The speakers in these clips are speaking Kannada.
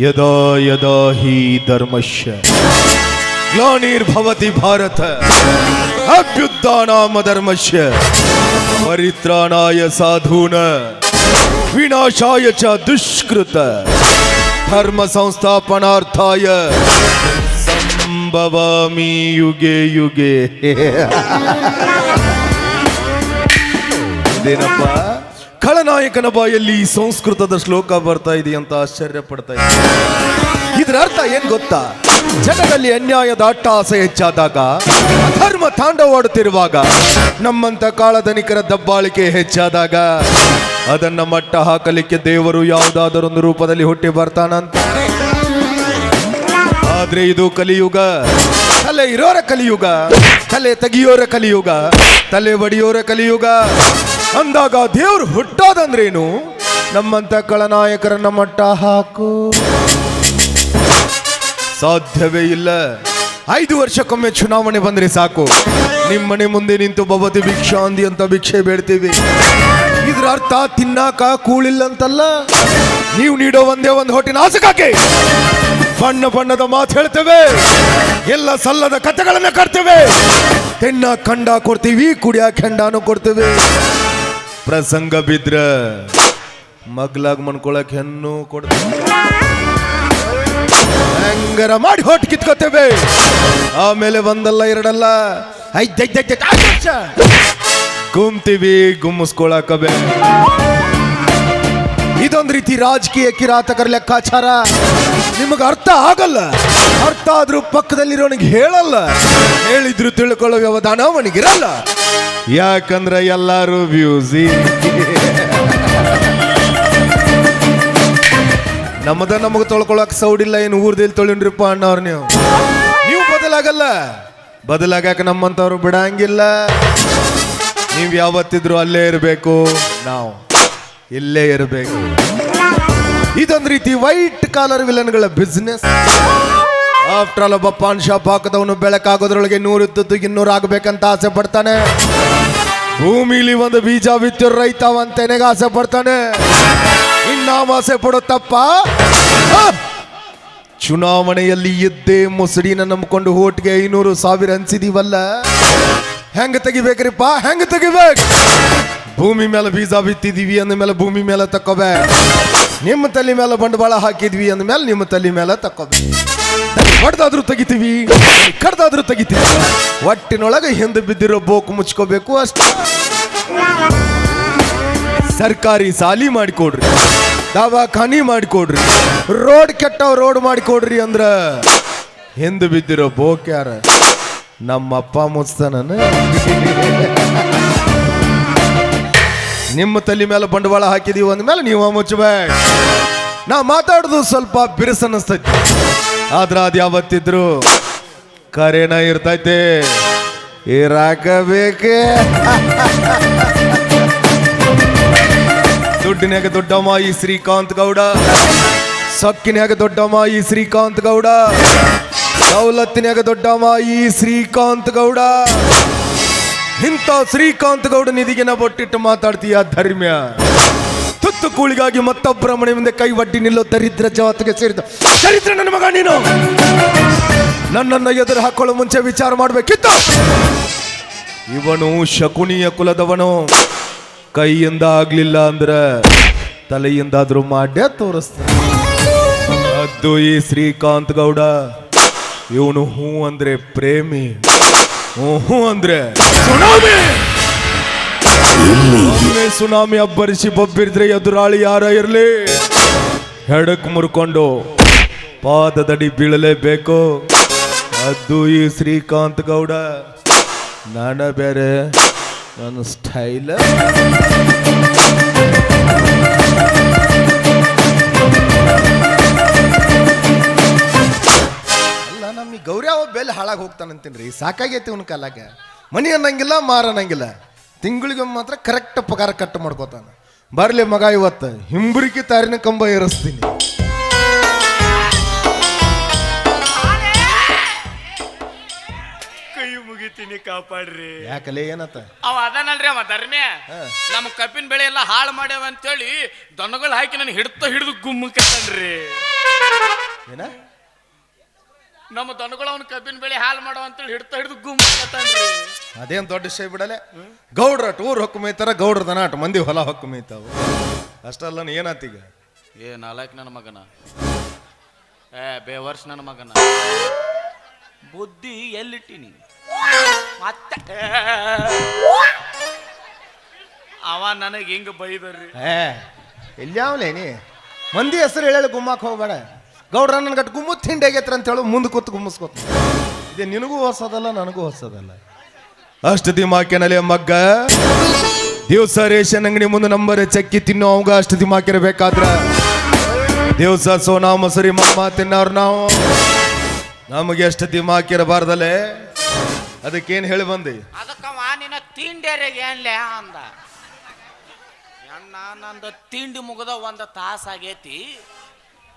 ಯದಾ ಯದಾ ಹಿ ಧರ್ಮಶ್ಯ ಗ್ಲಾನಿರ್ಭವತಿ ಭಾರತ. ಅಭ್ಯುತ್ಥಾನಾಮ ಧರ್ಮಶ್ಯ ಪರಿತ್ರಾಣಾಯ ಸಾಧೂನ. ವಿನಾಶಾಯ ಚ ದುಷ್ಕೃತ. ಧರ್ಮ ಸಂಸ್ಥಾಪನಾರ್ಥಾಯ. ಸಂಭವಾಮಿ ಯುಗೆ ಯುಗೆ. ಇದೇನಪ್ಪ? ಖಳನಾಯಕನ ಬಾಯಲ್ಲಿ ಸಂಸ್ಕೃತದ ಶ್ಲೋಕ ಬರ್ತಾ ಇದೆ ಅಂತ ಆಶ್ಚರ್ಯ ಪಡ್ತಾ ಇದೆ. ಇದರ ಅರ್ಥ ಏನ್ ಗೊತ್ತಾ? ಜನರಲ್ಲಿ ಅನ್ಯಾಯದ ಅಟ್ಟಹಾಸ ಹೆಚ್ಚಾದಾಗ ಧರ್ಮ ತಾಂಡವಾಡುತ್ತಿರುವಾಗ, ನಮ್ಮಂತ ಕಾಳಧನಿಕರ ದಬ್ಬಾಳಿಕೆ ಹೆಚ್ಚಾದಾಗ, ಅದನ್ನ ಮಟ್ಟ ಹಾಕಲಿಕ್ಕೆ ದೇವರು ಯಾವುದಾದರೊಂದು ರೂಪದಲ್ಲಿ ಹುಟ್ಟಿ ಬರ್ತಾನಂತ. ಆದ್ರೆ ಇದು ಕಲಿಯುಗ. ತಲೆ ಇರೋರ ಕಲಿಯುಗ, ತಲೆ ತೆಗಿಯೋರ ಕಲಿಯುಗ, ತಲೆ ಒಡೆಯೋರ ಕಲಿಯುಗ. ಅಂದಾಗ ದೇವ್ರು ಹುಟ್ಟೋದಂದ್ರೇನು? ನಮ್ಮಂತ ಕಳನಾಯಕರನ್ನ ಮಟ್ಟ ಹಾಕು. ಸಾಧ್ಯವೇ ಇಲ್ಲ. ಐದು ವರ್ಷಕ್ಕೊಮ್ಮೆ ಚುನಾವಣೆ ಬಂದ್ರೆ ಸಾಕು. ನಿಮ್ಮನೆ ಮುಂದೆ ನಿಂತು ಭವತಿ ಭಿಕ್ಷಾಂದಿ ಅಂತ ಭಿಕ್ಷೆ ಬೇಡ್ತೀವಿ. ಇದ್ರ ಅರ್ಥ ತಿನ್ನಾಕ ಕೂಳಿಲ್ಲ ಅಂತಲ್ಲ ನೀವು ನೀಡೋ ಒಂದೇ ಒಂದು ಹೊಟ್ಟಿನ ಆಸಕಾಕೆ ಬಣ್ಣ ಬಣ್ಣದ ಮಾತು ಹೇಳ್ತೇವೆ. ಎಲ್ಲ ಸಲ್ಲದ ಕಥೆಗಳನ್ನು ಕಟ್ತೇವೆ. ತಿನ್ನ, ಖಂಡ ಕೊಡ್ತೀವಿ ಕುಡಿಯ ಕೆಂಡಾನು ಕೊಡ್ತೇವೆ. ಪ್ರಸಂಗ ಬಿದ್ರ ಮಗ್ಲಾಗ್ ಮನ್ಕೊಳಕ್ ಹೆಣ್ಣು ಕೊಡ್ತೇವೆ. ಹೆಂಗರ ಮಾಡಿ ಹೊಟ್ ಕಿತ್ಕೋತೇವೆ. ಆಮೇಲೆ ಒಂದಲ್ಲ, ಎರಡಲ್ಲ. ಐದೈದೈದ ಗುಮ್ತೀವಿ ಗುಮ್ಮಿಸ್ಕೊಳಕಬೆ ಇದೊಂದು ರೀತಿ ರಾಜಕೀಯ ಕಿರಾತಕರ ಲೆಕ್ಕಾಚಾರ. ನಿಮಗೆ ಅರ್ಥ ಆಗಲ್ಲ. ಅರ್ಥ ಆದ್ರೂ ಪಕ್ಕದಲ್ಲಿರೋನಿಗೆ ಹೇಳಲ್ಲ. ಹೇಳಿದ್ರು ತಿಳ್ಕೊಳ್ಳೋ ವ್ಯವಧಾನ ಅವನಿಗಿರಲ್ಲ. ಯಾಕಂದ್ರೆ ಎಲ್ಲರೂ ಬ್ಯೂಸಿ. ನಮ್ಮದ ನಮಗೆ ತೊಳ್ಕೊಳಕ್ ಸೌಡಿಲ್ಲ ಏನು ಊರ್ದಲ್ಲಿ ತೊಳಿನ್ರಿಪ್ಪ ಅಣ್ಣವ್ರು ನೀವು. ನೀವು ಬದಲಾಗಲ್ಲ. ಬದಲಾಗಕ್ಕೆ ನಮ್ಮಂತವ್ರು ಬಿಡಂಗಿಲ್ಲ. ನೀವು ಯಾವತ್ತಿದ್ರು ಅಲ್ಲೇ ಇರಬೇಕು, ನಾವು. ಇಲ್ಲೇ ಇರಬೇಕು. ಇದೊಂದು ರೀತಿ ವೈಟ್ ಕಾಲರ್ ವಿಲನ್ಗಳ ಬಿಸ್ನೆಸ್ ಆಫ್ಟರ್ ಆಲ್ ಒಬ್ಬ ಪಾನ್ ಶಾಪ್ ಹಾಕದವನು ಬೆಳಕಾಗೋದ್ರೊಳಗೆ ನೂರು ಇದ್ದದ್ದು ಇನ್ನೂರು ಆಗ್ಬೇಕಂತ ಆಸೆ ಪಡ್ತಾನೆ. ಭೂಮಿಲಿ ಒಂದು ಬೀಜ ಬಿತ್ತು ರೈತ ಅಂತ ಆಸೆ ಪಡ್ತಾನೆ. ಇನ್ನಾವ ಆಸೆ ಪಡುತ್ತಪ್ಪ! ಚುನಾವಣೆಯಲ್ಲಿ ಎದ್ದೇ ಮುಸುಡಿನ ನಂಬಿಕೊಂಡು ಓಟ್ಗೆ ಐನೂರು ಸಾವಿರ ಅನ್ಸಿದೀವಲ್ಲ? ಹೆಂಗ ತೆಗಿಬೇಕ್ರಿಪ್ಪ? ಹೆಂಗ ತೆಗಿಬೇಕು? ಭೂಮಿ ಮೇಲೆ ಬೀಜ ಬಿತ್ತಿದೀವಿ ಅಂದ ಮೇಲೆ ಭೂಮಿ ಮೇಲೆ ತಕ್ಕೋಬೇ. ನಿಮ್ಮ ತಲೆ ಮೇಲೆ ಬಂಡವಾಳ ಹಾಕಿದ್ವಿ ಅಂದ ಮೇಲೆ ನಿಮ್ಮ ತಲೆ ಮೇಲೆ ತಕ್ಕೋಬೇ. ಹೊಡೆದಾದ್ರೂ ತೆಗಿತೀವಿ ಕಡ್ದಾದ್ರೂ ತೆಗಿತೀವಿ. ಒಟ್ಟಿನೊಳಗೆ ಹಿಂದೆ ಬಿದ್ದಿರೋ ಬೋಕು ಮುಚ್ಕೋಬೇಕು ಅಷ್ಟೇ. ಸರ್ಕಾರಿ ಸಾಲಿ ಮಾಡಿಕೊಡ್ರಿ, ದವಾಖಾನಿ ಮಾಡಿಕೊಡ್ರಿ, ರೋಡ್ ಕೆಟ್ಟ ರೋಡ್ ಮಾಡಿಕೊಡ್ರಿ ಅಂದ್ರ ಹಿಂದೆ ಬಿದ್ದಿರೋ ಬೋಕ್ ಯಾರ? ನಮ್ಮಪ್ಪ ಮುಚ್ತಾನ ನಿಮ್ಮ ತಲೆ ಮೇಲೆ ಬಂಡವಾಳ ಹಾಕಿದೀವಿ ಅಂದ್ಮೇಲೆ ನೀವು ಮುಚ್ಚಬೇಕು ನಾ ಮಾತಾಡೋದು ಸ್ವಲ್ಪ ಬಿರುಸ ಆದ್ರೆ ಆದ್ರ ಅದು ಯಾವತ್ತಿದ್ರು ಕರೆನ ಇರ್ತೈತೆ. ಇರಾಕಬೇಕೇ. ದುಡ್ಡಿನಾಗ ದೊಡ್ಡಮ್ಮ ಈ ಶ್ರೀಕಾಂತ್ ಗೌಡ. ಸೊಕ್ಕಿನಾಗ ದೊಡ್ಡಮ್ಮ ಈ ಶ್ರೀಕಾಂತ್ ಗೌಡ. ದೌಲತ್ತಿನಾಗ ದೊಡ್ಡಮ್ಮ ಈ ಶ್ರೀಕಾಂತ್ ಗೌಡ. ಇಂಥ ಶ್ರೀಕಾಂತ್ ಗೌಡ ನಿಧಿಗೆ ನಾವು ಒಟ್ಟಿಟ್ಟು ಮಾತಾಡ್ತೀಯ, ಧರ್ಮ್ಯ? ತುತ್ತು ಕೂಳಿಗಾಗಿ ಮತ್ತೊಬ್ಬರ ಮನೆ ಮುಂದೆ ಕೈ ಒಡ್ಡಿ ನಿಲ್ಲೋ ದರಿದ್ರ ಜಾತಿಗೆ ಸೇರಿದ ದರಿದ್ರ ನನ್ನ ಮಗ ನೀನು. ನನ್ನನ್ನು ಎದುರು ಹಾಕೊಳ್ಳೋ ಮುಂಚೆ ವಿಚಾರ ಮಾಡಬೇಕಿತ್ತು. ಇವನು ಶಕುನಿಯ ಕುಲದವನು. ಕೈಯಿಂದ ಆಗ್ಲಿಲ್ಲ ಅಂದ್ರ ತಲೆಯಿಂದಾದ್ರೂ ಮಾಡ್ಯ ತೋರಿಸ್ತಾನೆ. ಅದು ಈ ಶ್ರೀಕಾಂತ್ ಗೌಡ. ಇವನು ಹೂ ಅಂದ್ರೆ ಪ್ರೇಮಿ. ಹ್ಞೂ ಹೂ ಅಂದ್ರೆ ಸುನಾಮಿ! ಸುನಾಮಿ ಅಬ್ಬರಿಸಿ ಬಬ್ಬಿದ್ರೆ ಎದುರಾಳಿ ಯಾರ ಇರ್ಲಿ? ಹೆಡಕ್ ಮುರ್ಕೊಂಡು ಪಾದದಡಿ ಬೀಳಲೇಬೇಕು. ಅದು ಈ ಶ್ರೀಕಾಂತ್ ಗೌಡ. ನಾನ ಬೇರೆ ನನ್ನ ಸ್ಟೈಲ್ ಈ ಗೌರ್ಯಾವ ಬೆಲ್ ಹಾಳಾಗಿ ಹೋಗ್ತಾನಂತೀನ್ರಿ. ಸಾಕಾಗೈತಿ ಅವನ ಕಾಲಾಗ ಮನಿ ಅನ್ನಂಗಿಲ್ಲ ಮಾರ ಅನ್ನಂಗಿಲ್ಲ. ತಿಂಗಳಿಗೆ ಮಾತ್ರ ಕರೆಕ್ಟ್ ಪಗಾರ ಕಟ್ ಮಾಡ್ಕೋತಾನ. ಬರಲಿ ಮಗ ಇವತ್ತು ಹಿಂಬರಿಕೆ ತಾರಿನ ಕಂಬ ಏರಿಸ್ತೀನಿ. ಕೈ ಮುಗಿ ಮುಗಿತೀನಿ ಕಾಪಾಡ್ರಿ. ಯಾಕಲೆ ಏನತ್ತ? ಅವ ಅದಾನಲ್ರಿ ಅವ ಧರ್ಮ್ಯ ಹಾ. ನಮ್ಮ ಕಬ್ಬಿನ ಬೆಳೆ ಎಲ್ಲ ಹಾಳು ಮಾಡ್ಯಾವ ಅಂತೇಳಿ ದನಗಳು ಹಾಕಿ ನಾನು ಹಿಡ್ತ ಹಿಡಿದು ಗುಮ್ಮಕತ್ತನ್ರಿ ಏನ? ನಮ್ಮ ದನಗಳು ಅವನ ಕಬ್ಬಿನ ಬೆಳೆ ಹಾಲು ಮಾಡೋ ಅಂತೇಳಿ ಹಿಡ್ತಾ ಹಿಡಿದು ಗುಮ್ ಅದೇನ್ ದೊಡ್ಡ ವಿಷಯ ಬಿಡಲೆ? ಗೌಡ್ರ ಟೂರ್ ಹೊಕ್ಕು ಮೇಯ್ತಾರ ಗೌಡ್ರ ದನ ಅಟ್ ಮಂದಿ ಹೊಲ ಹೊಕ್ಕು ಮೇಯ್ತಾವ ಅಷ್ಟಲ್ಲ ಏನಾತೀಗ ಏ ನಾಲ್ಕು ನನ್ನ ಮಗನ? ಏ ಬೇವರ್ಸ್ ನನ್ನ ಮಗನ. ಬುದ್ಧಿ ಎಲ್ಲಿಟ್ಟಿನಿ? ಮತ್ತೆ. ಅವ ನನಗೆ ಹಿಂಗ ಬೈದರ್ರಿ. ಏ ಎಲ್ಯಾವ್ಲೇನಿ ಮಂದಿ ಹೆಸರು ಹೇಳಲು ಗುಮ್ಮಕ್ ಹೋಗ್ಬೇಡ. ಗೌಡ್ರ ನನ್ನ ಗಟ್ಟು ಗುಮ್ಮು ತಿಂಡಿ ಆಗೈತ್ರ ಅಂತ ಹೇಳು ಮುಂದೆ ಕೂತು ಗುಮ್ಮಿಸ್ಕೊತ. ಇದೆ ನಿನಗೂ ಹೊಸದಲ್ಲ, ನನಗೂ ಹೊಸದಲ್ಲ. ಅಷ್ಟು ದಿಮಾಕೆನಲ್ಲಿ ಮಗ್ಗ. ದಿವಸ ರೇಷನ್ ಅಂಗಡಿ ಮುಂದೆ ನಂಬರ್ ಚಕ್ಕಿ ತಿನ್ನೋ, ಅವಂಗ ಅಷ್ಟು ದಿಮಾಕಿರ್ಬೇಕಾದ್ರ ದಿವಸ ಸೋನಾ, ಮೊಸರಿ, ಮಾಮ ತಿನ್ನೋರು ನಾವು. ನಮಗೆ ಎಷ್ಟು ದಿಮಾಕಿರಬಾರ್ದಲ್ಲೇ ಅದಕ್ಕೇನು ಹೇಳಿ ಬಂದಿ? ಅದಕ್ಕವ ನಿನ್ನ ತಿಂಡಿಯರಿಗೆ ಏನ್ಲೆ ಅಂದ? ಅಣ್ಣ, ನಂದು ತಿಂಡಿ ಮುಗದ ಒಂದು ತಾಸ ಆಗೈತಿ.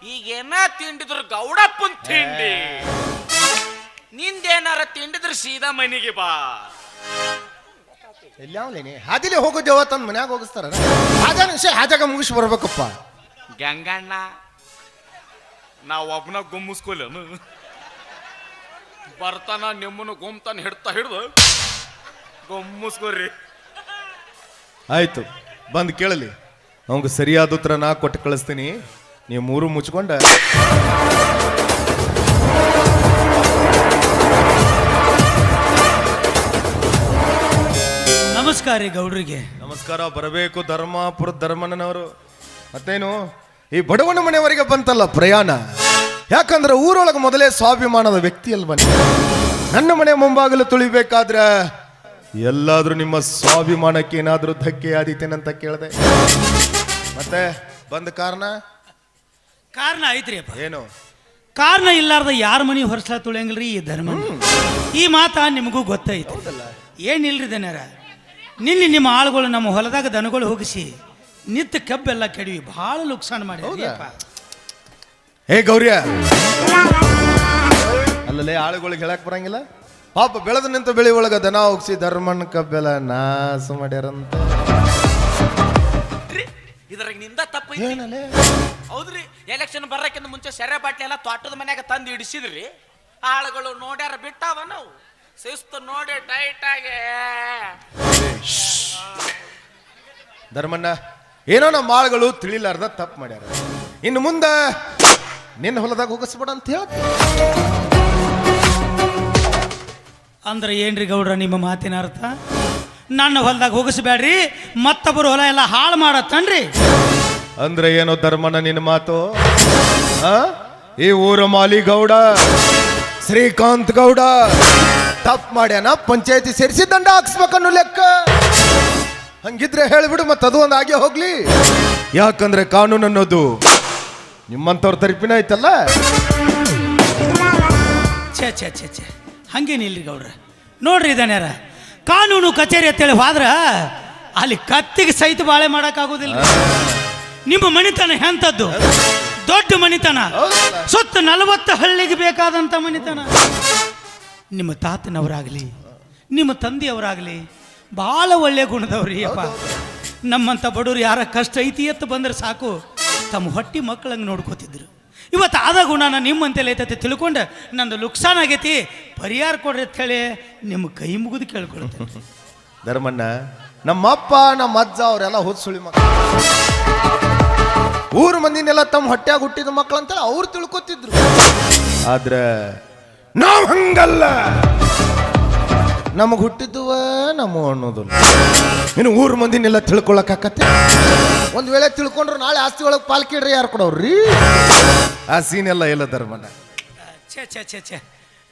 ಈಗೇನ ತಿಂಡಿದ್ರು ಗೌಡಪ್ಪನ್ ತಿಂಡಿ. ನಿಂದೇನಾರ ತಿಂಡಿದ್ರು ಸೀದಾ ಮನೆಗೆ ಬಾ. ಎಲ್ಯಾವ್ಲೇನಿ ಹಾದಿಲಿ ಹೋಗೋ ದೇವತಂದ್ ಮನ್ಯಾಗ ಹೋಗಿಸ್ತಾರ. ಹಾಜಾನ ವಿಷಯ ಹಾಜಾಗ ಮುಗಿಸಿ ಬರ್ಬೇಕಪ್ಪ. ಗಂಗಣ್ಣ ನಾ ಒಬ್ಬನ ಗುಮ್ಮಿಸ್ಕೊಲೇನು ಬರ್ತಾನ ನಿಮ್ಮನ್ನು ಗುಮ್ತಾನ ಹಿಡ್ತಾ ಹಿಡ್ದು. ಗುಮ್ಮಿಸ್ಕೊರಿ ಆಯ್ತು ಬಂದು ಕೇಳಲಿ. ಅವಂಗ ಸರಿಯಾದ ಉತ್ತರ ನಾ ಕೊಟ್ಟು ಕಳಿಸ್ತೀನಿ. ನೀವು ಮೂರು ಮುಚ್ಕೊಂಡ. ನಮಸ್ಕಾರ ರೀ ಗೌಡ್ರಿಗೆ. ನಮಸ್ಕಾರ ಬರಬೇಕು ಧರ್ಮಾಪುರ ಧರ್ಮಣ್ಣನವರು ಮತ್ತೇನು? ಈ ಬಡವನ ಮನೆಯವರಿಗೆ ಬಂತಲ್ಲ ಪ್ರಯಾಣ. ಯಾಕಂದ್ರೆ ಊರೊಳಗೆ ಮೊದಲೇ ಸ್ವಾಭಿಮಾನದ ವ್ಯಕ್ತಿಯಲ್ಲಿ ಬನ್ನಿ ನನ್ನ ಮನೆ ಮುಂಭಾಗಲು ತುಳಿಬೇಕಾದ್ರೆ ಎಲ್ಲಾದರೂ ನಿಮ್ಮ ಸ್ವಾಭಿಮಾನಕ್ಕೆ ಏನಾದರೂ ಧಕ್ಕೆ ಆದೀತೇನಂತ ಕೇಳಿದೆ. ಮತ್ತೆ ಬಂದ ಕಾರಣ? ಕಾರಣ ಐತ್ರಿ ಅಪ್ಪ ಏನು? ಕಾರಣ ಇಲ್ಲಾರ್ದ ಯಾರ ಮನಿ ಹೊರಸ್ಲಾ ತುಳಿಯಂಗಿಲ್ರಿ ಈ ಧರ್ಮ ಈ ಮಾತ ನಿಮಗೂ ಗೊತ್ತೈತಿ ಏನಿಲ್ರಿ ದನರ ನಿನ್ನೆ ನಿಮ್ಮ ಆಳುಗಳು ನಮ್ಮ ಹೊಲದಾಗ ದನಗಳು ಹೋಗಿಸಿ ನಿತ್ಯ ಕಬ್ಬೆಲ್ಲ ಕೆಡವಿ ಭಾಳ ನುಕ್ಸಾನ್ ಮಾಡಿ ಹೇ ಗೌರ್ಯ! ಅಲ್ಲಲ್ಲೇ ಆಳುಗಳಿಗೆ ಹೇಳಕ್ ಬರಂಗಿಲ್ಲ? ಪಾಪ ಬೆಳೆದ ನಿಂತ ಬೆಳಿ ಒಳಗ ದನ ಹೋಗಿಸಿ ಧರ್ಮನ್ ಕಬ್ಬೆಲ್ಲ ನಾಸು ಮಾಡ್ಯಾರಂತ. ಇದ್ರಾಗ ನಿಂದ ತಪ್ಪು ಏನಲ್ಲೇ ಹೌದ್ರಿ ಎಲೆಕ್ಷನ್ ಬರಕ್ಕಿಂತ ಮುಂಚೆ ಸೆರೆ ಬಾಟ್ಲಿ ಎಲ್ಲ ತೋಟದ ಮನ್ಯಾಗ ತಂದು ಇಡಿಸಿದ್ರಿ. ಆಳುಗಳು ನೋಡ್ಯಾರ ಬಿಟ್ಟಾವ ನಾವು. ಶಿಸ್ತು ನೋಡಿ ಟೈಟ್ ಆಗಿ. ಧರ್ಮಣ್ಣ ಏನೋ ನಮ್ಮ ಆಳುಗಳು ತಿಳಿಲಾರ್ದ ತಪ್ಪು ಮಾಡ್ಯಾರ. ಇನ್ನು ಮುಂದೆ ನಿನ್ನ ಹೊಲದಾಗ ಹೋಗಿಸ್ಬೇಡ ಅಂತ ಹೇಳ್ತೀನಿ ಅಂದ್ರೆ ಏನ್ರಿ ಗೌಡ್ರ ನಿಮ್ಮ ಮಾತಿನ ಅರ್ಥ? ನನ್ನ ಹೊಲದಾಗ ಹೋಗಿಸ್ಬೇಡ್ರಿ ಮತ್ತೊಬ್ಬರು ಹೊಲ ಎಲ್ಲ ಹಾಳು ಮಾಡತ್ತನ್ರಿ. ಅಂದ್ರೆ ಏನೋ ಧರ್ಮನ ನಿನ್ನ ಮಾತು? ಆ? ಈ ಊರ ಮಾಲಿಗೌಡ ಶ್ರೀಕಾಂತ್ ಗೌಡ ತಪ್ಪು ಮಾಡ್ಯಾನ ಪಂಚಾಯತಿ ಸೇರಿಸಿ ದಂಡ ಹಾಕ್ಸ್ಬೇಕನ್ನೋ ಲೆಕ್ಕ. ಹಂಗಿದ್ರೆ ಹೇಳ್ಬಿಡು ಮತ್ತೆ ಅದು ಒಂದು ಆಗೇ ಹೋಗ್ಲಿ. ಯಾಕಂದ್ರೆ ಕಾನೂನು ಅನ್ನೋದು ನಿಮ್ಮಂಥವ್ರ ತರಪಿನ ಐತಲ್ಲ? ಛೇ ಛೇ ಛೇ ಛೇ. ಹಂಗೇನಿಲ್ರಿ ಗೌಡ್ರ. ನೋಡ್ರಿ ದನ್ಯಾರ ಕಾನೂನು ಕಚೇರಿ ಅಂತೇಳಿ ಹೋದ್ರ ಅಲ್ಲಿ ಕತ್ತಿಗೆ ಸಹಿತ ಬಾಳೆ ಮಾಡೋಕ್ಕಾಗೋದಿಲ್ಲ. ನಿಮ್ಮ ಮನಿತನ ಎಂಥದ್ದು ದೊಡ್ಡ ಮನಿತನ. ಸುತ್ತ ನಲವತ್ತು ಹಳ್ಳಿಗೆ ಬೇಕಾದಂಥ ಮನಿತನ. ನಿಮ್ಮ ತಾತನವರಾಗಲಿ ನಿಮ್ಮ ತಂದೆಯವರಾಗಲಿ ಭಾಳ ಒಳ್ಳೆ ಗುಣದವ್ರಿ ಅಪ್ಪ. ನಮ್ಮಂಥ ಬಡವ್ರು ಯಾರ ಕಷ್ಟ ಐತಿ ಎತ್ತು ಬಂದ್ರೆ ಸಾಕು. ತಮ್ಮ ಹೊಟ್ಟಿ ಮಕ್ಕಳಂಗೆ ನೋಡ್ಕೋತಿದ್ರು. ಇವತ್ತು ಆದ ಗುಣನ ನಿಮ್ಮಂತೆಲ್ಲ ಐತೈತೆ ತಿಳ್ಕೊಂಡು ನಂದು ಲುಕ್ಸಾನ್ ಆಗೈತಿ. ಪರಿಹಾರ ಕೊಡ್ರಿ ಅಂತ ಹೇಳಿ ನಿಮ್ಮ ಕೈ ಮುಗಿದು ಕೇಳ್ಕೊಳ್ತೇನೆ. ಧರ್ಮಣ್ಣ, ನಮ್ಮಪ್ಪ ನಮ್ಮ ಅಜ್ಜ ಅವರೆಲ್ಲ ಸುಳಿ ಮಕ್ಕಳು ಊರು ಮಂದಿನೆಲ್ಲ ತಮ್ಮ ಹೊಟ್ಟೆಯಾಗ ಹುಟ್ಟಿದ ಮಕ್ಕಳು ಅಂತೇಳಿ ಅವ್ರು ತಿಳ್ಕೊತಿದ್ರು. ಆದ್ರೆ ನಾವು ಹಂಗಲ್ಲ. ನಮಗ್ ಹುಟ್ಟಿದ್ದುವ ನಮ್ಮ ಅನ್ನೋದಿಲ್ಲ ಇನ್ನು ಊರ್ ಮಂದಿನೆಲ್ಲ ತಿಳ್ಕೊಳಕಾಕತ್ತೆ? ಒಂದ್ ವೇಳೆ ತಿಳ್ಕೊಂಡ್ರು ನಾಳೆ ಆಸ್ತಿ ಒಳಗೆ ಪಾಲ್ಕಿಡ್ರಿ ಯಾರು ಕೊಡೋರಿ ಆ ಸೀನ್ ಎಲ್ಲ ಇಲ್ಲ ಧರ್ಮನ. ಛೇ ಛೇ ಛೇ ಛೇ.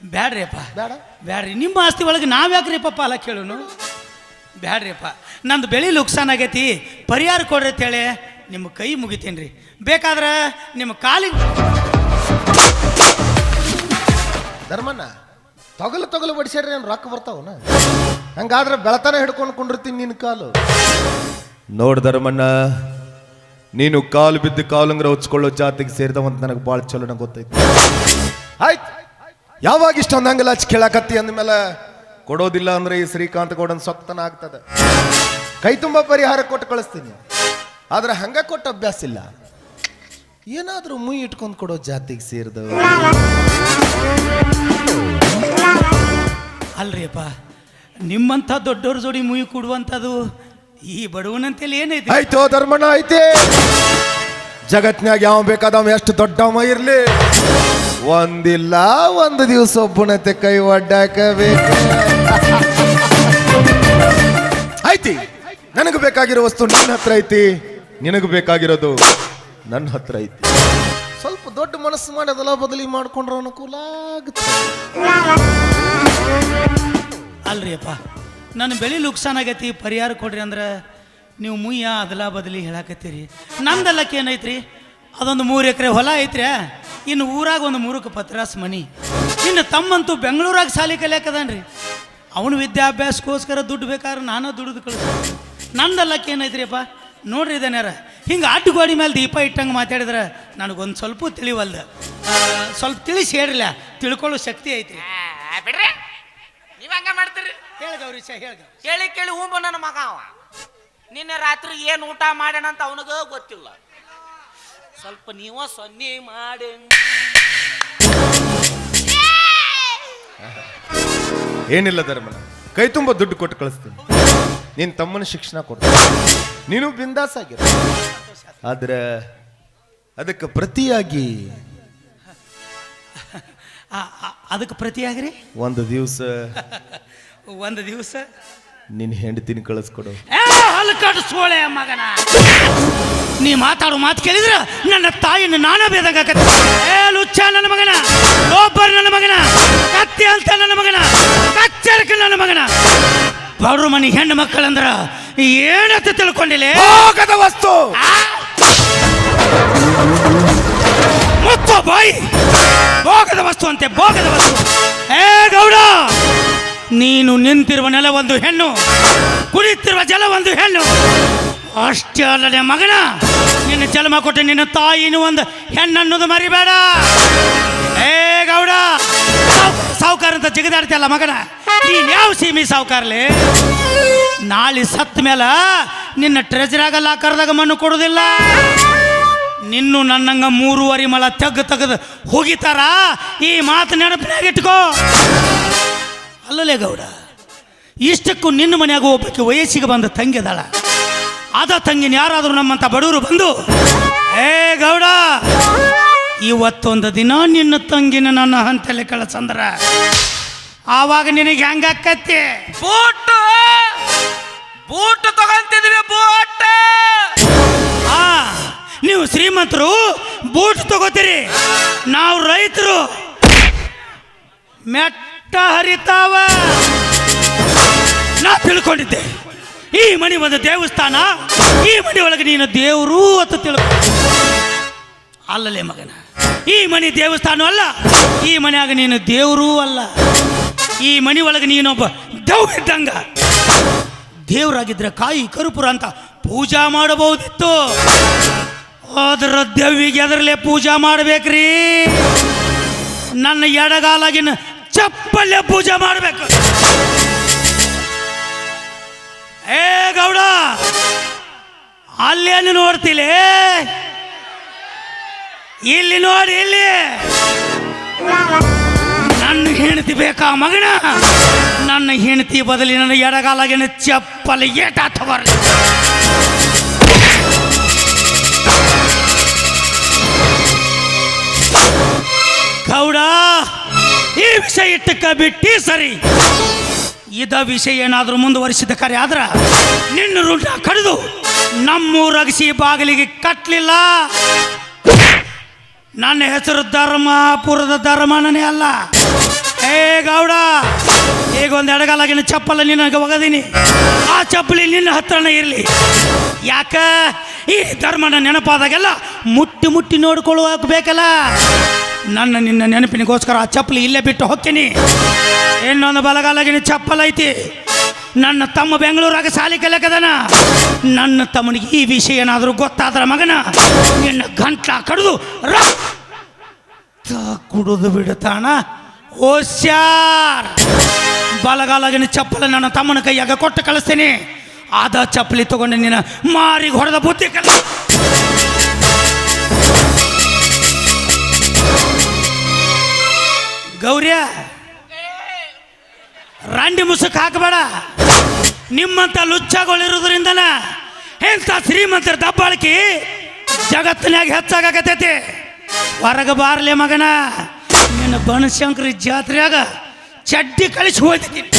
ಬ್ಯಾಡ್ರಿ ಅಪ್ಪ ಬೇಡ ಬ್ಯಾಡ್ರಿ. ನಿಮ್ಮ ಆಸ್ತಿ ಒಳಗೆ ನಾವ್ಯಾಕ್ರಿಪ್ಪ ಪಾಲ ಕೇಳೋನು? ಬ್ಯಾಡ್ರಿಯಪ್ಪ. ನಂದು ಬೆಳಿ ಲುಕ್ಸಾನ್ ಆಗೈತಿ. ಪರಿಹಾರ ಕೊಡ್ರಿ ಅಂತೇಳಿ ನಿಮ್ಮ ಕೈ ಮುಗಿತೀನಿ ರೀ ಬೇಕಾದ್ರೆ ನಿಮ್ಮ ಕಾಲಿಗೆ ಧರ್ಮಣ್ಣ ತೊಗಲು ತೊಗಲು ಬಡಿಸ್ಯಾರ ಏನು ರೊಕ್ಕ ಬರ್ತಾವನ ಹಂಗಾದ್ರೆ ಬೆಳತನ ಹಿಡ್ಕೊಂಡು ಕುಂಡಿರ್ತೀನಿ ನಿನ್ನ ಕಾಲು. ನೋಡ್ ಧರ್ಮಣ್ಣ ನೀನು ಕಾಲು ಬಿದ್ದು ಕಾಲುಂಗ್ರ ಹೊಚ್ಕೊಳ್ಳೋ ಜಾತಿಗೆ ಸೇರಿದವಂತ ನನಗೆ ಭಾಳ ಚಲೋ ನಂಗೆ ಗೊತ್ತೈತಿ. ಆಯ್ತು. ಯಾವಾಗ ಇಷ್ಟ ಹಂಗೆಲ್ಲ ಹಚ್ಚಿ ಕೇಳಾಕತ್ತಿ ಅಂದ್ಮೇಲೆ ಕೊಡೋದಿಲ್ಲ ಅಂದ್ರೆ ಈ ಶ್ರೀಕಾಂತ್ ಗೌಡನ್ ಸೊಕ್ತನ ಆಗ್ತದೆ. ಕೈ ತುಂಬ ಪರಿಹಾರ ಕೊಟ್ಟು ಕಳಿಸ್ತೀನಿ. ಆದ್ರೆ ಹಂಗ ಕೊಟ್ಟ ಅಭ್ಯಾಸ ಇಲ್ಲ. ಏನಾದರೂ ಮುಯಿ ಇಟ್ಕೊಂಡು ಕೊಡೋ ಜಾತಿಗೆ ಸೇರಿದವು. ಅಲ್ರಿ ಅಪ್ಪ ನಿಮ್ಮಂಥ ದೊಡ್ಡವ್ರ ಜೋಡಿ ಮುಯಿ ಕೊಡುವಂಥದ್ದು ಈ ಬಡವನಂತೇಳಿ ಏನೈತಿ ಆಯ್ತು, ಧರ್ಮಣ್ಣ ಐತಿ ಜಗತ್ನಾಗ ಯಾವ ಬೇಕಾದವ ಎಷ್ಟು ದೊಡ್ಡವ ಇರ್ಲಿ. ಒಂದಿಲ್ಲ, ಒಂದು ದಿವಸ ಒಬ್ಬನತೆ ಕೈ ಒಡ್ಡಾಕಬೇಕು. ಐತಿ ನನಗೆ ಬೇಕಾಗಿರೋ ವಸ್ತು ನನ್ನ ಹತ್ರ ಐತಿ. ನಿನಗೆ ಬೇಕಾಗಿರೋದು ನನ್ನ ಹತ್ರ ಐತಿ. ದೊಡ್ಡ ಮನಸ್ಸು ಮಾಡಿ ಅದೆಲ್ಲ ಬದಲಿ ಮಾಡ್ಕೊಂಡ್ರೆ ಅನುಕೂಲ ಆಗುತ್ತೆ. ಅಲ್ರಿ ಅಪ್ಪ, ನನ್ನ ಬೆಳೆ ನುಕ್ಸಾನ್ ಆಗೈತಿ, ಪರಿಹಾರ ಕೊಡ್ರಿ ಅಂದ್ರೆ ನೀವು ಮುಯ್ಯ ಅದಲ ಬದಲಿ ಹೇಳಾಕತ್ತೀರಿ. ನಂದಲ್ಲಕ್ಕೆ ಏನೈತ್ರಿ? ಅದೊಂದು ಮೂರು ಎಕರೆ ಹೊಲ ಐತ್ರಿ. ಇನ್ನು ಊರಾಗ ಒಂದು ಮೂರಕ್ಕೆ ಪತ್ರಾಸ್ ಮನಿ. ಇನ್ನು ತಮ್ಮಂತೂ ಬೆಂಗಳೂರಾಗ ಸಾಲಿ ಕಲಿಯಾಕದಾನ್ರಿ. ಅವನು ವಿದ್ಯಾಭ್ಯಾಸಕ್ಕೋಸ್ಕರ ದುಡ್ಡು ಬೇಕಾದ್ರೆ ನಾನು ದುಡಿದು ಕಳಿಸ್ ನಂದಲ್ಲಕ್ಕೆ ಏನೈತ್ರಿ ಅಪ್ಪ? ನೋಡ್ರಿ ಇದನ್ಯಾರ ಹಿಂಗೆ ಅಡ್ಡುಗೋಡಿ ಮೇಲೆ ದೀಪ ಇಟ್ಟಂಗೆ ಮಾತಾಡಿದ್ರೆ ನನಗೊಂದು ಸ್ವಲ್ಪ ತಿಳಿವಲ್ದ. ಸ್ವಲ್ಪ ತಿಳಿಸಿ ಹೇಳ್ರಲ್ಲ ತಿಳ್ಕೊಳ್ಳೋ ಶಕ್ತಿ ಐತಿ ಆ, ಬಿಡ್ರಿ. ನೀವು ಹಂಗ ಮಾಡ್ತೀರಿ. ಹೇಳ ಗೌರೀಶ ಹೇಳ್ದ ಕೇಳಿ ಕೇಳಿ ಹೂಂಬ ನನ್ನ ಮಗ ಅವ. ನಿನ್ನೆ ರಾತ್ರಿ ಏನು ಊಟ ಮಾಡ್ಯಾನ ಅಂತ ಅವನಿಗ ಗೊತ್ತಿಲ್ಲ. ಸ್ವಲ್ಪ ನೀವ ಸೊನ್ನೆ ಮಾಡಿ. ಏನಿಲ್ಲ ಧರ್ಮ ಕೈ ತುಂಬ ದುಡ್ಡು ಕೊಟ್ಟು ಕಳಿಸ್ತೀನಿ. ನಿನ್ನ ತಮ್ಮನ ಶಿಕ್ಷಣ ಕೊಡ್ತೀನಿ ನೀನು ಬಿಂದಾಸ ಆಗಿರ ಆದ್ರೆ ಅದಕ್ಕೆ ಪ್ರತಿಯಾಗಿ ಅದಕ್ಕೆ ಪ್ರತಿಯಾಗ್ರಿ? ಒಂದು ದಿವಸ ಒಂದು ದಿವಸ? ನಿನ್ನ ಹೆಂಡತಿನ ಕಳಿಸ್ಕೊಡು. ಏ ಹಲ್ಕಟ್ಟು ಸೋಳೆ ಮಗನ. ನೀ ಮಾತಾಡೋ ಮಾತು ಕೇಳಿದ್ರ ನನ್ನ ತಾಯಿನ ನಾನೇ ಬೇದಂಗಾಕತ್ತೆ ಏ ಲುಚ್ಚ ನನ್ನ ಮಗನ. ಲೋಬರ್ ನನ್ನ ಮಗನ. ಕತ್ತಿ ಅಂತ ನನ್ನ ಮಗನ. ಕಚ್ಚರಕ ನನ್ನ ಮಗನ. ಬಡ್ರು ಮನೆ ಹೆಣ್ಣು ಮಕ್ಕಳಂದ್ರ ಏನಂತ ತಿಳ್ಕೊಂಡಿಲ್ಲ ಭೋಗದ ವಸ್ತು. ಮುಚ್ಚೋ ಬಾಯಿ. ಭೋಗದ ವಸ್ತು ಅಂತೆ ಭೋಗದ ವಸ್ತು. ಏ ಗೌಡ ನೀನು ನಿಂತಿರುವ ನೆಲ ಒಂದು ಹೆಣ್ಣು ಕುಳಿತಿರುವ ಜಲ ಒಂದು ಹೆಣ್ಣು. ಅಷ್ಟೇ ಅಲ್ಲದೆ ಮಗನ ನಿನ್ನ ಜನ್ಮ ಕೊಟ್ಟು ನಿನ್ನ ತಾಯಿನೂ ಒಂದು ಹೆಣ್ಣನ್ನೋದು ಮರಿಬೇಡ. ಗೌಡ! ಸಾವ್ಕಾರ ಅಂತ ಜಿಗದಾಡ್ತಿಯಲ್ಲ ಮಗನ? ನೀನ್ ಯಾವ ಸೀಮಿ ಸಾವುಕಾರ್ಲಿ? ನಾಳೆ ಸತ್ತ ಮೇಲ ನಿನ್ನ ಟ್ರೆಜರಾಗ ಲಾಕರ್ದಾಗ ಮಣ್ಣು ಕೊಡುದಿಲ್ಲ. ನಿನ್ನು ನನ್ನಂಗ ಮೂರುವರಿ ಮಳ ತೆಗ್ದು ತೆಗೆದು ಹೋಗಿತಾರ? ಈ ಮಾತು ನೆನಪಿನಾಗ ಇಟ್ಕೋ. ಅಲ್ಲಲೇ ಗೌಡ, ಇಷ್ಟಕ್ಕೂ ನಿನ್ನ ಮನೆಯಾಗ ಒಬ್ಬಕ್ಕೆ ವಯಸ್ಸಿಗೆ ಬಂದ ತಂಗಿ ಅದಾಳ. ಅದ ತಂಗಿನ ಯಾರಾದರೂ ನಮ್ಮಂತ ಬಡವರು ಬಂದು, ಏ ಗೌಡ ಇವತ್ತೊಂದು ದಿನ ನಿನ್ನ ತಂಗಿನ ನನ್ನ ಹಂತಲ್ಲಿ ಕಳಸಂದ್ರ. ಆವಾಗ ನಿನಗೆ ಹೆಂಗಾಕತ್ತೆ ಬೂಟ್! ಬೂಟ್ ತಗೊಂತಿದ್ವಿ ಬೂಟ್! ಆ ನೀವು ಶ್ರೀಮಂತರು ಬೂಟ್ ತಗೋತೀರಿ. ನಾವು ರೈತರು. ಮೆಟ್ಟ ಹರಿತಾವ. ನಾ ತಿಳ್ಕೊಂಡಿದ್ದೆ. ಈ ಮನೆ ಒಂದು ದೇವಸ್ಥಾನ ಈ ಮನೆ ಒಳಗೆ ನೀನು ದೇವರು ಅಂತ ತಿಳ್ಕೊ. ಅಲ್ಲಲೇ ಮಗನ. ಈ ಮನೆ ದೇವಸ್ಥಾನ ಅಲ್ಲ. ಈ ಮನೆಯಾಗ ನೀನು ದೇವರೂ ಅಲ್ಲ. ಈ ಮನೆ ಒಳಗೆ ನೀನೊಬ್ಬ ದೇವ್ರು ಇದ್ದಂಗ. ದೇವರಾಗಿದ್ರೆ ಕಾಯಿ ಕರುಪುರ ಅಂತ ಪೂಜಾ ಮಾಡಬಹುದಿತ್ತು. ಅದರ ದೇವಿಗೆ ಅದರಲ್ಲೇ ಪೂಜಾ ಮಾಡ್ಬೇಕ್ರಿ? ನನ್ನ ಎಡಗಾಲಾಗಿನ ಚಪ್ಪಲ್ಲೇ ಪೂಜೆ ಮಾಡಬೇಕು. ಏ ಗೌಡ, ಅಲ್ಲೇನು ನೋಡ್ತಿಲೆ? ಇಲ್ಲಿ ನೋಡಿ, ಇಲ್ಲಿ. ನನ್ನ ಹೆಂಡತಿ ಬೇಕಾ ಮಗನ? ನನ್ನ ಹೆಂಡತಿ ಬದಲಿ ನನ್ನ ಎಡಗಾಲಾಗಿನ ಚಪ್ಪಲಿ ಏಟ ತಗೋರಿ. ಗೌಡ, ಈ ವಿಷಯ ಇಟ್ಟಕ್ಕ ಬಿಟ್ಟಿ ಸರಿ. ಇದ ವಿಷಯ ಏನಾದರೂ ಮುಂದುವರಿಸಿದ ಕರೆ ಆದ್ರ ನಿನ್ನ ರುಂಡ ಕಡಿದು ನಮ್ಮೂರಗಸಿ ಬಾಗಿಲಿಗೆ ಕಟ್ಟಲಿಲ್ಲ ನನ್ನ ಹೆಸರು ಧರ್ಮಪುರದ ಧರ್ಮನೇ ಅಲ್ಲ. ಏ ಗೌಡ, ಈಗ ಒಂದು ಎಡಗಾಲಾಗಿನ ಚಪ್ಪಲ ನಿನಗೆ ಒಗದೀನಿ. ಆ ಚಪ್ಪಲಿ ನಿನ್ನ ಹತ್ರನೇ ಇರಲಿ. ಯಾಕ? ಈ ಧರ್ಮನ ನೆನಪಾದಾಗೆಲ್ಲ ಮುಟ್ಟಿ ಮುಟ್ಟಿ ನೋಡ್ಕೊಳ್ಳುವಾಗ ಬೇಕಲ್ಲ. ನನ್ನ ನಿನ್ನ ನೆನಪಿನಗೋಸ್ಕರ ಆ ಚಪ್ಪಲಿ ಇಲ್ಲೇ ಬಿಟ್ಟು ಹೋಗ್ತೀನಿ ಇನ್ನೊಂದು ಬಲಗಾಲಾಗಿನ ಚಪ್ಪಲ್ ಐತಿ. ನನ್ನ ತಮ್ಮ ಬೆಂಗಳೂರಾಗ ಸಾಲಿ ಕಲಕದನ ನನ್ನ ತಮ್ಮನಿಗೆ ಈ ವಿಷಯ ಏನಾದರೂ ಗೊತ್ತಾದ್ರ ಮಗನ? ನಿನ್ನ ಗಂಟ್ಲ ಕಡಿದು ಕುಡಿದು ಬಿಡತಾಣ ಓಶ್ಯಾರ್ ಬಲಗಾಲಗಿನ ಚಪ್ಪಲ ನನ್ನ ತಮ್ಮನ ಕೈಯಾಗ ಕೊಟ್ಟು ಕಳಿಸ್ತೀನಿ. ಆದ ಚಪ್ಪಲಿ ತಗೊಂಡು ನಿನ್ನ ಮಾರಿಗೆ ಹೊಡೆದ ಬುದ್ಧಿ ಕಲ ಗೌರ್ಯ! ರಾಂಡಿ ಮುಸುಕ್ ಹಾಕಬೇಡ. ನಿಮ್ಮಂತ ಲುಚ್ಚಗಳಿರೋದ್ರಿಂದನ ಎಂಥ ಶ್ರೀಮಂತರ ದಬ್ಬಾಳಿಕೆ ಜಗತ್ತಿನಾಗ ಹೆಚ್ಚಾಗತೈತಿ ಹೊರಗೆ ಬಾರ್ಲೆ ಮಗನ, ನಿನ್ನ ಬನಶಂಕರಿ ಜಾತ್ರೆಯಾಗ ಚಡ್ಡಿ ಕಳಿಸಿ ಹೋಗ್ತೀನಿ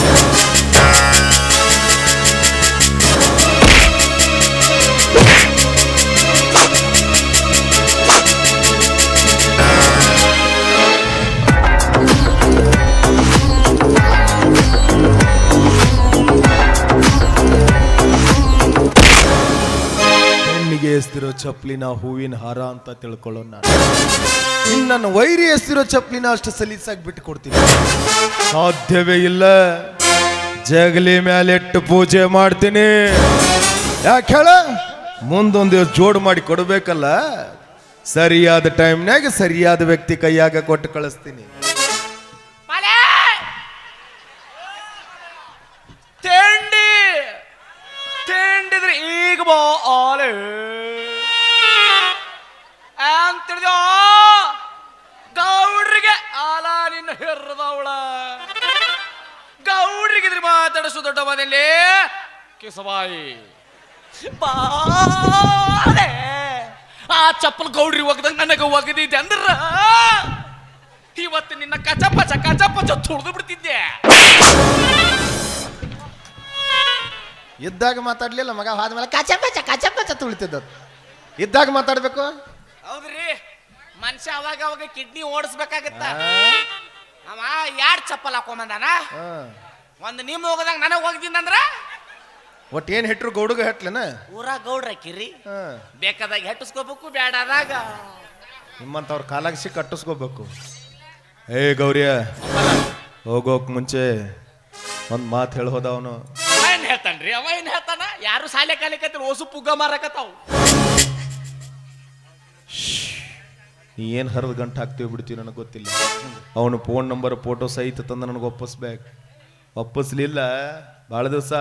ಹೆಣ್ಣಿಗೆ ಎಸ್ತಿರೋ ಚಪ್ಪಲಿನ ಹೂವಿನ ಹಾರ ಅಂತ ತಿಳ್ಕೊಳ್ಳೋ ನಾನು. ಇನ್ನು ನನ್ನ ವೈರಿ ಎಸ್ತಿರೋ ಚಪ್ಪಲಿನ ಅಷ್ಟು ಸಲೀಸಾಗಿ ಬಿಟ್ಟು ಕೊಡ್ತೀನಿ ಸಾಧ್ಯವೇ ಇಲ್ಲ. ಜಗಲಿ ಮ್ಯಾಲೆಟ್ಟು ಪೂಜೆ ಮಾಡ್ತೀನಿ. ಯಾಕೆ ಹೇಳ? ಮುಂದೊಂದು ಜೋಡು ಮಾಡಿ ಕೊಡಬೇಕಲ್ಲ. ಸರಿಯಾದ ಟೈಮ್ನಾಗ ಸರಿಯಾದ ವ್ಯಕ್ತಿ ಕೈಯಾಗ ಕೊಟ್ಟು ಕಳಿಸ್ತೀನಿ. ತಿಂಡಿದ್ರೆ ಈಗ ಬಾ ಆಲೆ ಅಂತಿಡ್ದ ಗೌಡ್ರಿಗೆ ಆಲ ನಿನ್ನ ಹೆರ್ದವಳ ಗೌಡ್ರಿಗೆ ಇದ್ರೆ ಮಾತಾಡಿಸು ದೊಡ್ಡ ಮನೆಯಲ್ಲಿ ಕಿಸಬಾಯಿ ಬಾಲೆ ಆ ಚಪ್ಪಲ್ ಗೌಡ್ರಿ ಒಗ್ದಂಗ ನನಗೆ ಒಗದಿದ್ದೆ ಅಂದ್ರ? ಇವತ್ತು ನಿನ್ನ ಕಚಪಚ ಕಚಪಚ ತುಳಿದು ಬಿಡ್ತಿದ್ದೆ. ಇದ್ದಾಗ ಮಾತಾಡ್ಲಿಲ್ಲ ಮಗ ಆದ್ಮೇಲೆ ಕಾಚ ಕಚ ಪಚ ತುಳಿತಿದ್ದ ಇದ್ದಾಗ ಮಾತಾಡ್ಬೇಕು? ಹೌದ್ರಿ. ಮನುಷ್ಯ ಅವಾಗ ಅವಾಗ ಕಿಡ್ನಿ ಓಡಿಸ್ಬೇಕಾಗತ್ತ? ಅವ ಯಾಡ್ ಚಪ್ಪಲ್ ಹಾಕೊಂಬಂದಾನ. ಒಂದ್ ನಿಮ್ ಹೋಗದಾಗ ನನಗ್ ಹೋಗ್ದಿಂದಂದ್ರ ಒಟ್ಟು ಏನ್ ಹೆಟ್ರು ಗೌಡಗ ಹೆಟ್ಲನ? ಊರ ಗೌಡ್ರ ಹಾಕಿರಿ ಬೇಕಾದಾಗ ಹೆಟ್ಟಿಸ್ಕೋಬೇಕು ಬೇಡಾದಾಗ ನಿಮ್ಮಂತವ್ರ ಕಾಲಾಗಿಸಿ ಕಟ್ಟಿಸ್ಕೋಬೇಕು. ಏ ಗೌರಿಯ ಹೋಗೋಕ್ ಮುಂಚೆ ಒಂದು ಮಾತು ಹೇಳಿ ಹೋದ ಅವನು ಹೇಳ್ತಾನ್ರಿ ಅವ ಏನ್ ಹೇಳ್ತಾನ? ಯಾರು ಸಾಲೆ ಕಾಲಿಕತ್ತಿರ ಓಸು ಪುಗ್ಗ ಮಾರಕತ್ತಾವು? ನೀ ಏನು ಹರಿದು ಗಂಟು ಹಾಕ್ತೀವಿ ಬಿಡ್ತೀವಿ ನನಗೆ ಗೊತ್ತಿಲ್ಲ. ಅವನು ಫೋನ್ ನಂಬರ್ ಫೋಟೋ ಸಹಿತ ತಂದು ನನಗೆ ಒಪ್ಪಿಸ್ಬೇಕು. ಒಪ್ಪಿಸ್ಲಿಲ್ಲ ಭಾಳ ದಿವಸ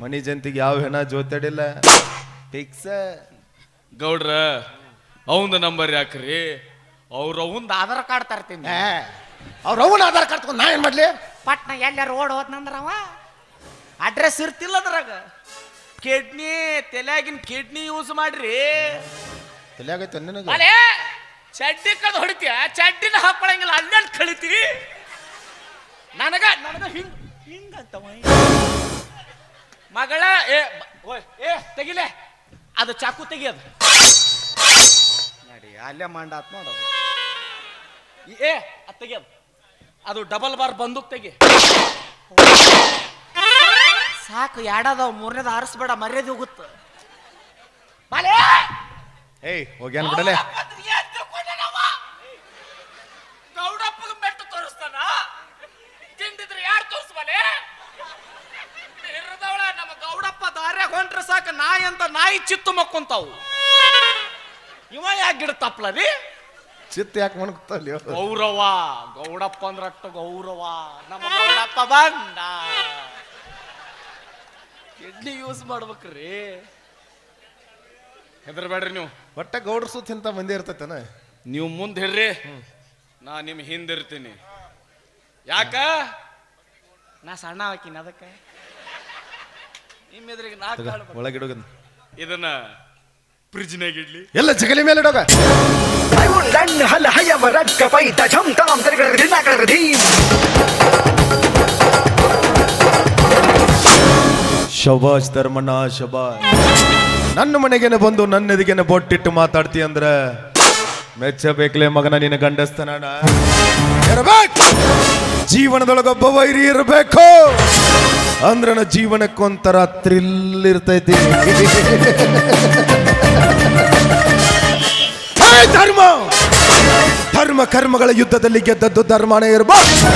ಮಣಿ ಜಂತಿಗೆ ಯಾವ ಹೆಣ ಜೋತಾಡಿಲ್ಲ. ಫಿಕ್ಸ್ ಗೌಡ್ರ ಅವಂದ ನಂಬರ್ ಯಾಕ್ರಿ? ಅವ್ರ ಅವಂದ ಆಧಾರ್ ಕಾರ್ಡ್ ತರ್ತೀನಿ. ಅವ್ರ ಅವನ ಆಧಾರ್ ಕಾರ್ಡ್ ತಗೊಂಡು ನಾ ಏನು ಮಾಡಲಿ? ಪಟ್ನ ಎಲ್ಲಾರು ಓಡ್ ಹೋದ್ನಂದ್ರ ಅವ? ಅಡ್ರೆಸ್ ಇರ್ತಿಲ್ಲ ಅದ್ರಾಗ. ಕಿಡ್ನಿ ತಲೆಯಾಗಿನ ಕಿಡ್ನಿ ಯೂಸ್ ಮಾಡ್ರಿ. ತಲೆಯಾಗೈತೆ ನಿನಗೆ? ಅಲೇ ಚಡ್ಡಿ ಕದ್ ಹೊಡಿತೀಯ? ಚಡ್ಡಿನ ಹಾಕೊಳಂಗಿಲ್ಲ ಅಲ್ಲೆಲ್ಲಿ ಕಳಿತಿ. ನನಗ ನನಗ ಹಿಂಗ್ ಹಿಂಗಂತವ ಮಗಳ ಏ ಓಯ್ ಏ ತೆಗಿಲೆ. ಅದು ಚಾಕು ತೆಗಿಯೋದು ನಡಿ ಅಲ್ಲೇ ಮಂಡಾತ್ ನೋಡೋದು ಈ- ಏ ಅದು ತೆಗಿಯೋದು ಅದು. ಡಬಲ್ ಬಾರ್ ಬಂದೂಕ್ ತೆಗಿ. ಸಾಕು ಎರಡದ ಮೂರನೇದು ಆರಿಸ್ಬೇಡ ಮರ್ಯಾದೆ ಹೋಗುತ್ತ. ಬಾಲೆ! ಏಯ್ ಹೋಗ್ಯಾನ ಬಿಡಲೆ ಗೌಡಪ್ಪಗ ಮೆಟ್ಟು ತೋರಿಸ್ತಾನ? ತಿಂದಿದ್ರೆ ಯಾರು ತೋರಿಸ್ಬಲೆ ಇರದವಳ ನಮ್ಮ ಗೌಡಪ್ಪ ದಾರ್ಯಾಗ ಹೊಂಟ್ರೆ ಸಾಕು ನಾಯಿ ಅಂತ ನಾಯಿ ಚಿತ್ತು ಮಕ್ಕೊಂತಾವು. ಇವ ಯಾಕೆ ಗಿಡ ತಪ್ಪಲರಿ ಚಿತ್ತ ಯಾಕೆ ಮಣ್ಕೊತಾಲಿ ಗೌರವ ಗೌಡಪ್ಪ ಅಂದ್ರಟ್ಟು ಗೌರವ. ನಮ್ಮ ಗೌಡಪ್ಪ ಬಂದ. ಎಣ್ಣೆ ಯೂಸ್ ಮಾಡ್ಬೇಕ್ರಿ. ಹೆದರ್ಬೇಡ್ರಿ ನೀವು. ಒಟ್ಟ ಗೌಡ್ರ ಸುತ್ತ ಇಂಥ ಮಂದಿ ಇರ್ತೈತನ? ನೀವು ಮುಂದೆ ಹೇಳ್ರಿ ನಾ ನಿಮ್ ಹಿಂದಿರ್ತೀನಿ ಯಾಕ? ನಾ ಸಣ್ಣ ಹಾಕಿನ ಅದಕ್ಕೆ. ನಿಮ್ಮ ಎದುರಿಗೆ ನಾ. ಒಳಗಿಡೋಗ ಇದನ್ನ ಫ್ರಿಜ್ನಾಗ ಇಡ್ಲಿ. ಎಲ್ಲ ಜಗಲಿ ಮೇಲೆ ಇಡೋಗ. ಹಲ ಹಯವ ರಕ್ಕ ಪೈತ ಝಂ ತಾಂ ಕಡೆ ದಿನಾಕಡ ಶಬಾಷ್ ಧರ್ಮಣ್ಣ ಶಬಾಷ್ ನನ್ನ ಮನೆಗೇನೆ ಬಂದು ನನ್ನ ಎದುಗೇನೆ ಬೊಟ್ಟಿಟ್ಟು ಮಾತಾಡ್ತಿ ಅಂದ್ರೆ ಮೆಚ್ಚಬೇಕಲೇ ಮಗನ ನಿನ್ನ ಗಂಡಸ್ತನ ಇರಬೇಕು. ಜೀವನದೊಳಗೊಬ್ಬ ವೈರಿ ಇರಬೇಕು. ಅಂದ್ರೆ ನನ್ನ ಜೀವನಕ್ಕೊಂಥರ ಥ್ರಿಲ್ ಇರ್ತೈತಿ. ಧರ್ಮ! ಧರ್ಮ ಕರ್ಮಗಳ ಯುದ್ಧದಲ್ಲಿ ಗೆದ್ದದ್ದು ಧರ್ಮನೇ ಇರಬೇಕು.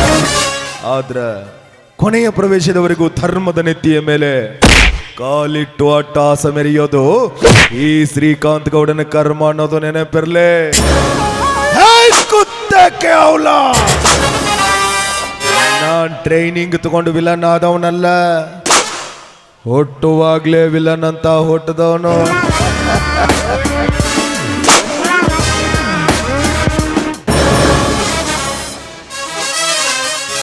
ಆದ್ರ ಕೊನೆಯ ಪ್ರವೇಶದವರೆಗೂ ಧರ್ಮದ ನೆತ್ತಿಯ ಮೇಲೆ ಕಾಲಿಟ್ಟು ಅಟ್ಟಾಸ ಮೆರೆಯೋದು. ಈ ಶ್ರೀಕಾಂತ್ ಗೌಡನ ಕರ್ಮ ಅನ್ನೋದು ನೆನಪಿರ್ಲೆ. ನಾನ್ ಟ್ರೈನಿಂಗ್ ತಗೊಂಡು ವಿಲನ್ ಆದವನಲ್ಲ. ಹುಟ್ಟುವಾಗ್ಲೇ ವಿಲನ್ ಅಂತ ಹುಟ್ಟದವನು.